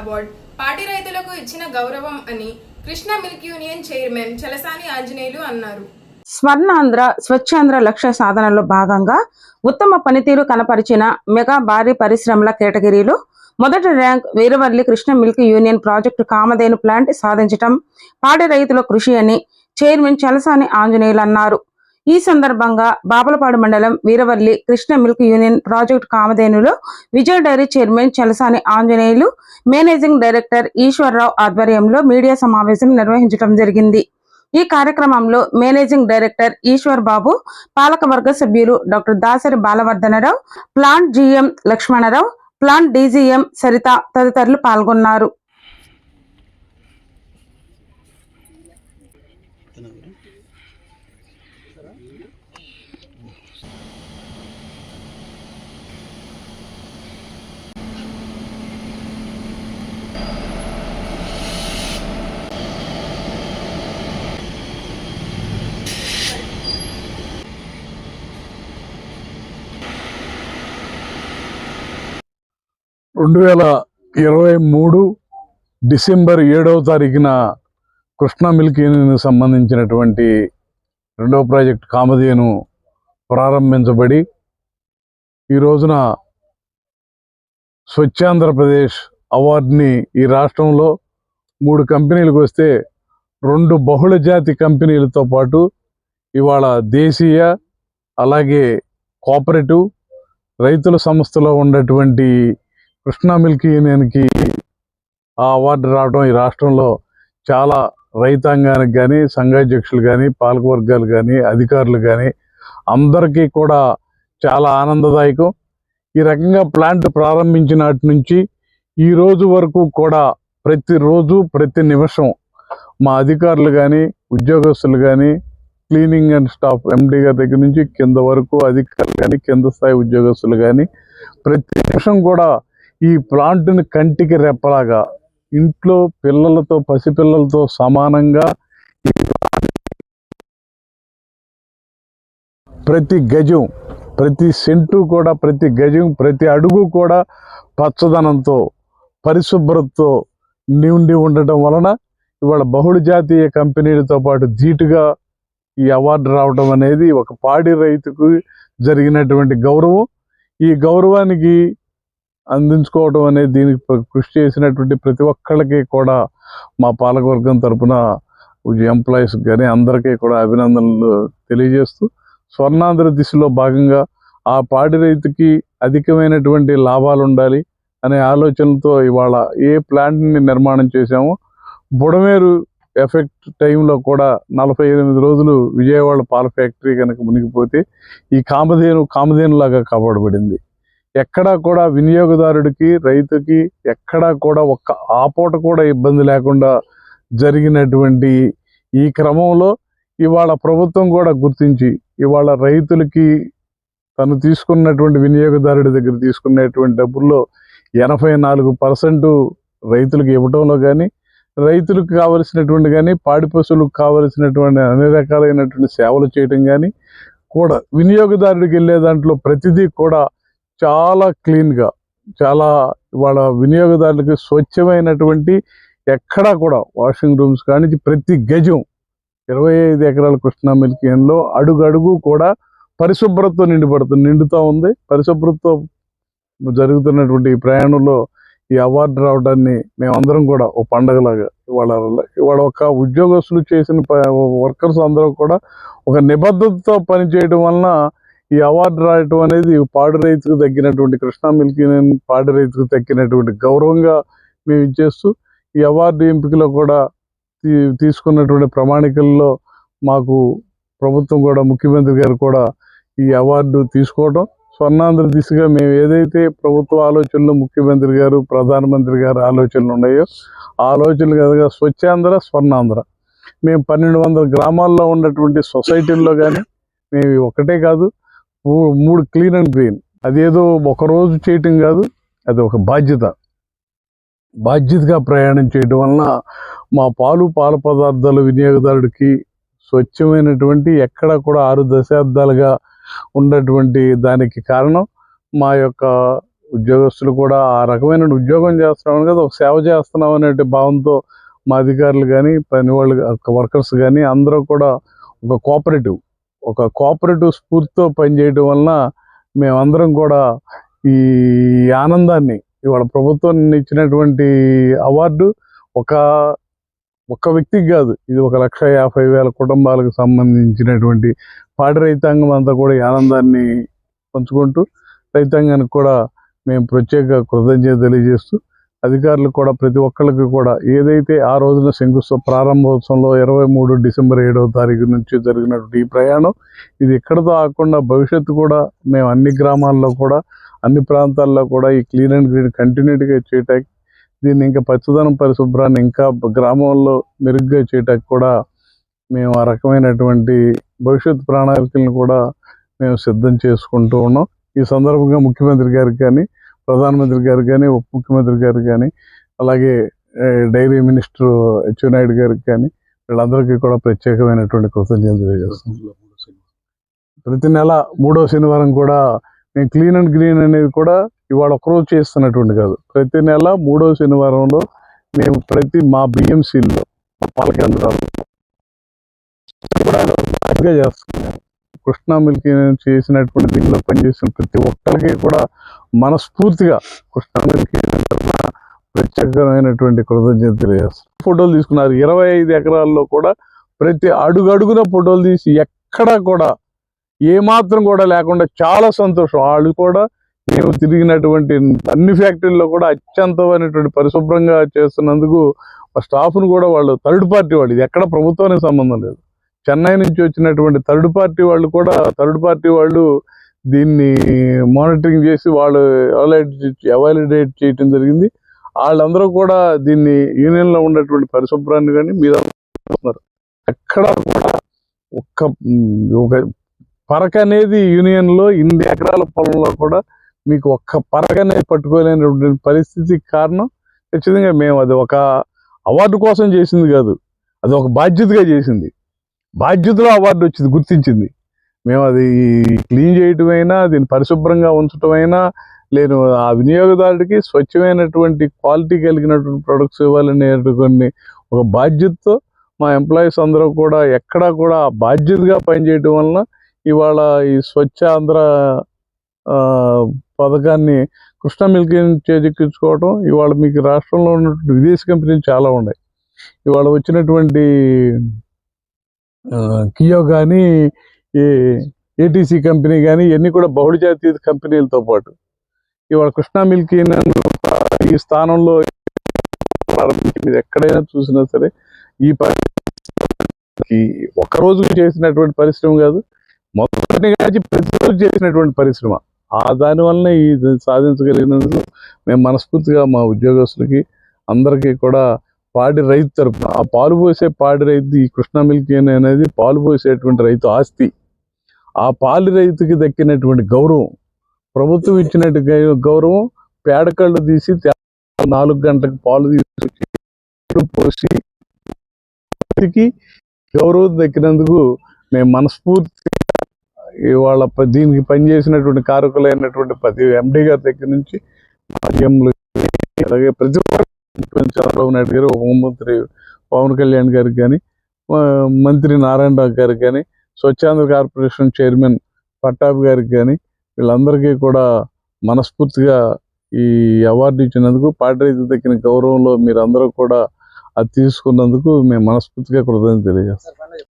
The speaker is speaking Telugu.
అవార్డు. పార్టీ రైతులకు ఇచ్చిన గౌరవం అని Krishna milk union chairman Chalasani Anjaneyulu అన్నారు. స్వర్ణాంధ్ర స్వచ్ఛాంధ్ర లక్ష్య సాధనలో భాగంగా ఉత్తమ పనితీరు కనపరిచిన మెగా భారీ పరిశ్రమల కేటగిరీలో మొదటి rank Veeravalli Krishna milk union project Kamadhenu plant సాధించటం పాడి రైతుల కృషి అని చైర్మన్ చలసాని ఆంజనేయులు అన్నారు. ఈ సందర్భంగా బాపలపాడు మండలం Veeravalli Krishna milk union project కామధేనులో Vijaya dairy chairman Chalasani Anjaneyulu managing director Eswararao ఆధ్వర్యంలో మీడియా సమావేశం నిర్వహించడం జరిగింది. ఈ కార్యక్రమంలో మేనేజింగ్ డైరెక్టర్ ఈశ్వర్ బాబు పాలకవర్గ సభ్యులు doctor Dasari Balavardhanrao plant GM Lakshmanarao plant DGM Saritha తదితరులు పాల్గొన్నారు. రెండు వేల ఇరవై మూడు డిసెంబర్ ఏడవ తారీఖున కృష్ణా మిల్క్ యూనియన్కి సంబంధించినటువంటి రెండవ ప్రాజెక్ట్ కామధేను ప్రారంభించబడి ఈ రోజున స్వచ్ఛాంధ్రప్రదేశ్ అవార్డుని ఈ రాష్ట్రంలో మూడు కంపెనీలకు వస్తే రెండు బహుళజాతి కంపెనీలతో పాటు ఇవాళ దేశీయ అలాగే కోఆపరేటివ్ రైతుల సంస్థలో ఉన్నటువంటి కృష్ణా మిల్క్ యూనియన్కి ఆ అవార్డు రావడం ఈ రాష్ట్రంలో చాలా రైతాంగానికి కానీ సంఘాధ్యక్షులు కానీ పాలకవర్గాలు కానీ అధికారులు కానీ అందరికీ కూడా చాలా ఆనందదాయకం. ఈ రకంగా ప్లాంట్ ప్రారంభించినటి నుంచి ఈ రోజు వరకు కూడా ప్రతిరోజు ప్రతి నిమిషం మా అధికారులు కానీ ఉద్యోగస్తులు కానీ క్లీనింగ్ అండ్ స్టాఫ్ ఎండి గారి దగ్గర నుంచి కింద వరకు అధికారులు కానీ కింద స్థాయి ఉద్యోగస్తులు కానీ ప్రతి నిమిషం కూడా ఈ ప్లాంట్ని కంటికి రెప్పలాగా ఇంట్లో పిల్లలతో పసిపిల్లలతో సమానంగా ప్రతి గజం ప్రతి సెంటు కూడా ప్రతి గజం ప్రతి అడుగు కూడా పచ్చదనంతో పరిశుభ్రతతో నిండి ఉండటం వలన ఇవాళ బహుళజాతీయ కంపెనీలతో పాటు ధీటుగా ఈ అవార్డు రావడం అనేది ఒక పాడి రైతుకు జరిగినటువంటి గౌరవం. ఈ గౌరవానికి అందించుకోవడం అనేది దీనికి కృషి చేసినటువంటి ప్రతి ఒక్కళ్ళకి కూడా మా పాలకవర్గం తరపున ఎంప్లాయీస్ కానీ అందరికీ కూడా అభినందనలు తెలియజేస్తూ స్వర్ణాంధ్ర దిశలో భాగంగా ఆ పాడి రైతుకి అధికమైనటువంటి లాభాలు ఉండాలి అనే ఆలోచనతో ఇవాళ ఏ ప్లాంట్ని నిర్మాణం చేశామో బుడమేరు ఎఫెక్ట్ టైంలో కూడా నలభై ఎనిమిది రోజులు విజయవాడ పాల ఫ్యాక్టరీ కనుక మునిగిపోతే ఈ కామధేను కామధేనులాగా కాపాడబడింది. ఎక్కడా కూడా వినియోగదారుడికి రైతుకి ఎక్కడా కూడా ఒక్క ఆపోట కూడా ఇబ్బంది లేకుండా జరిగినటువంటి ఈ క్రమంలో ఇవాళ ప్రభుత్వం కూడా గుర్తించి ఇవాళ రైతులకి తను తీసుకున్నటువంటి వినియోగదారుడి దగ్గర తీసుకునేటువంటి డబ్బుల్లో ఎనభై నాలుగు పర్సెంట్ రైతులకు ఇవ్వడంలో కానీ రైతులకు కావలసినటువంటి కానీ పాడి పశువులకు కావలసినటువంటి అన్ని రకాలైనటువంటి సేవలు చేయడం కానీ కూడా వినియోగదారుడికి వెళ్ళే దాంట్లో ప్రతిదీ కూడా చాలా క్లీన్గా చాలా వాళ్ళ వినియోగదారులకి స్వచ్ఛమైనటువంటి ఎక్కడా కూడా వాషింగ్ రూమ్స్ కానీ ప్రతి గజం ఇరవై ఐదు ఎకరాల కృష్ణా మిల్కియన్లో అడుగు అడుగు కూడా పరిశుభ్రతతో నిండిపడుతుంది నిండుతూ ఉంది. పరిశుభ్రతతో జరుగుతున్నటువంటి ఈ ప్రయాణంలో ఈ అవార్డు రావడాన్ని మేమందరం కూడా ఒక పండగలాగా ఇవాళ ఇవాళ ఒక ఉద్యోగస్తులు చేసిన వర్కర్స్ అందరూ కూడా ఒక నిబద్ధతతో పనిచేయడం వలన ఈ అవార్డు రాయటం అనేది పాడి రైతుకు తగ్గినటువంటి కృష్ణా మిల్క్ యూనియన్ పాడి రైతుకు తగ్గినటువంటి గౌరవంగా మేము ఇచ్చేస్తూ ఈ అవార్డు ఎంపికలో కూడా తీ- తీసుకున్నటువంటి ప్రమాణికల్లో మాకు ప్రభుత్వం కూడా ముఖ్యమంత్రి గారు కూడా ఈ అవార్డు తీసుకోవడం స్వర్ణాంధ్ర దిశగా మేము ఏదైతే ప్రభుత్వ ఆలోచనలు ముఖ్యమంత్రి గారు ప్రధానమంత్రి గారు ఆలోచనలు ఉన్నాయో ఆలోచనలు కనుక స్వచ్ఛాంధ్ర స్వర్ణాంధ్ర. మేము పన్నెండు వందల గ్రామాల్లో ఉన్నటువంటి సొసైటీల్లో కానీ మేము ఒకటే కాదు మూడు క్లీన్ అండ్ గ్రీన్ అదేదో ఒక రోజు చేయటం కాదు అది ఒక బాధ్యత. బాధ్యతగా ప్రయాణం చేయడం వలన మా పాలు పాల పదార్థాల వినియోగదారుడికి స్వచ్ఛమైనటువంటి ఎక్కడ కూడా ఆరు దశాబ్దాలుగా ఉన్నటువంటి దానికి కారణం మా యొక్క ఉద్యోగస్తులు కూడా ఆ రకమైన ఉద్యోగం చేస్తున్నామని కదా ఒక సేవ చేస్తున్నాం అనే భావంతో మా అధికారులు కానీ పని వాళ్ళు వర్కర్స్ కానీ అందరూ కూడా ఒక కోఆపరేటివ్ ఒక కోఆపరేటివ్ స్ఫూర్తితో పనిచేయడం వలన మేమందరం కూడా ఈ ఆనందాన్ని ఇవాళ ప్రభుత్వం ఇచ్చినటువంటి అవార్డు ఒక ఒక్క వ్యక్తికి కాదు ఇది ఒక లక్ష యాభై వేల కుటుంబాలకు సంబంధించినటువంటి పాడి రైతాంగం అంతా కూడా ఈ ఆనందాన్ని పంచుకుంటూ రైతాంగానికి కూడా మేము ప్రత్యేక కృతజ్ఞత తెలియజేస్తూ అధికారులు కూడా ప్రతి ఒక్కరికి కూడా ఏదైతే ఆ రోజున శంకుస్థ ప్రారంభోత్సవంలో ఇరవై మూడు డిసెంబర్ ఏడవ తారీఖు నుంచి జరిగినటువంటి ఈ ప్రయాణం ఇది ఎక్కడితో ఆకుండా భవిష్యత్తు కూడా మేము అన్ని గ్రామాల్లో కూడా అన్ని ప్రాంతాల్లో కూడా ఈ క్లీన్ అండ్ గ్రీన్ కంటిన్యూటీగా చేయటానికి దీన్ని ఇంకా పచ్చదనం పరిశుభ్రాన్ని ఇంకా గ్రామంలో మెరుగ్గా చేయటానికి కూడా మేము ఆ రకమైనటువంటి భవిష్యత్ ప్రణాళికలను కూడా మేము సిద్ధం చేసుకుంటూ ఉన్నాం. ఈ సందర్భంగా ముఖ్యమంత్రి గారికి కానీ ప్రధానమంత్రి గారు కానీ ఉప ముఖ్యమంత్రి గారు కానీ అలాగే డైరీ మినిస్టర్ అచ్చెన్నాయుడు గారికి కానీ వీళ్ళందరికీ కూడా ప్రత్యేకమైనటువంటి కృతజ్ఞతలు తెలియజేస్తున్నాం. ప్రతి నెల మూడో శనివారం కూడా మేము క్లీన్ అండ్ గ్రీన్ అనేది కూడా ఇవాళ ఒకరోజు చేస్తున్నటువంటి కాదు. ప్రతి నెల మూడో శనివారంలో మేము ప్రతి మా బిఎంసీల్లో పాల కేంద్రాలు చేస్తున్నాం. కృష్ణా మిల్క్ చేసినటువంటి దీనిలో పనిచేసిన ప్రతి ఒక్కరికి కూడా మనస్ఫూర్తిగా కృష్ణా మిల్క్ ప్రత్యేకమైనటువంటి కృతజ్ఞత తెలియజేస్తారు ఫోటోలు తీసుకున్నారు. ఇరవై ఐదు ఎకరాల్లో కూడా ప్రతి అడుగడుగున ఫోటోలు తీసి ఎక్కడా కూడా ఏమాత్రం కూడా లేకుండా చాలా సంతోషం. వాళ్ళు కూడా మేము తిరిగినటువంటి అన్ని ఫ్యాక్టరీల్లో కూడా అత్యంతమైనటువంటి పరిశుభ్రంగా చేస్తున్నందుకు ఆ స్టాఫ్ను కూడా వాళ్ళు థర్డ్ పార్టీ వాళ్ళు. ఇది ఎక్కడ ప్రభుత్వానికి సంబంధం లేదు. చెన్నై నుంచి వచ్చినటువంటి థర్డ్ పార్టీ వాళ్ళు కూడా థర్డ్ పార్టీ వాళ్ళు దీన్ని మానిటరింగ్ చేసి వాళ్ళు ఎవాల్యుయేట్ ఎవాల్యుయేట్ చేయటం జరిగింది. వాళ్ళందరూ కూడా దీన్ని యూనియన్లో ఉన్నటువంటి పరిశుభ్రాన్ని కానీ మీద ఎక్కడ కూడా ఒక్క ఒక పరక అనేది యూనియన్లో ఇన్ని ఎకరాల పొలంలో కూడా మీకు ఒక్క పరక అనేది పట్టుకోలేనటువంటి పరిస్థితికి కారణం. ఖచ్చితంగా మేము అది ఒక అవార్డు కోసం చేసింది కాదు. అది ఒక బాధ్యతగా చేసింది. బాధ్యతలో అవార్డు వచ్చింది గుర్తించింది. మేము అది క్లీన్ చేయటమైనా దీన్ని పరిశుభ్రంగా ఉంచటమైనా లేదు ఆ వినియోగదారుడికి స్వచ్ఛమైనటువంటి క్వాలిటీ కలిగినటువంటి ప్రొడక్ట్స్ ఇవ్వాలనేటువంటి ఒక బాధ్యతతో మా ఎంప్లాయీస్ అందరూ కూడా ఎక్కడా కూడా బాధ్యతగా పనిచేయటం వలన ఇవాళ ఈ స్వచ్ఛ ఆంధ్ర పథకాన్ని కృష్ణ మిల్క్ చేజెక్కించుకోవడం ఇవాళ మీకు రాష్ట్రంలో ఉన్నటువంటి విదేశీ కంపెనీలు చాలా ఉన్నాయి. ఇవాళ వచ్చినటువంటి కియో కానీ ఈ ఏటీసీ కంపెనీ కానీ ఇవన్నీ కూడా బహుళజాతీయ కంపెనీలతో పాటు. ఇవాళ కృష్ణా మిల్క్ ఈ స్థానంలో మీరు ఎక్కడైనా చూసినా సరే ఈ పని ఒక రోజు చేసినటువంటి పరిశ్రమ కాదు మొదటి కాచి ప్రతిరోజు చేసినటువంటి పరిశ్రమ. ఆ దానివల్లనే ఇది సాధించగలిగినందుకు మేము మనస్ఫూర్తిగా మా ఉద్యోగస్తులకి అందరికీ కూడా పాడి రైతు తరపున ఆ పాలు పోసే పాడి రైతు ఈ కృష్ణా మిల్క్ అనేది పాలు పోసేటువంటి రైతు ఆస్తి. ఆ పాలి రైతుకి దక్కినటువంటి గౌరవం ప్రభుత్వం ఇచ్చినట్టు గౌరవం పేడకళ్ళు తీసి నాలుగు గంటలకు పాలు తీసుకొచ్చి పోసి గౌరవం దక్కినందుకు మేము మనస్ఫూర్తి ఇవాళ దీనికి పనిచేసినటువంటి కారకులైనటువంటి ప్రతి ఎండి గారి దగ్గర నుంచి అలాగే ప్రతి చంద్రబాబు నాయుడు గారు హోంమంత్రి పవన్ కళ్యాణ్ గారికి కానీ మంత్రి నారాయణరావు గారికి కానీ స్వచ్ఛాంధ్ర కార్పొరేషన్ చైర్మన్ పట్టాభి గారికి కానీ వీళ్ళందరికీ కూడా మనస్ఫూర్తిగా ఈ అవార్డు ఇచ్చినందుకు పార్టీ రైతు దక్కిన గౌరవంలో మీరందరూ కూడా అది తీసుకున్నందుకు మేము మనస్ఫూర్తిగా కృతజ్ఞత తెలియజేస్తాం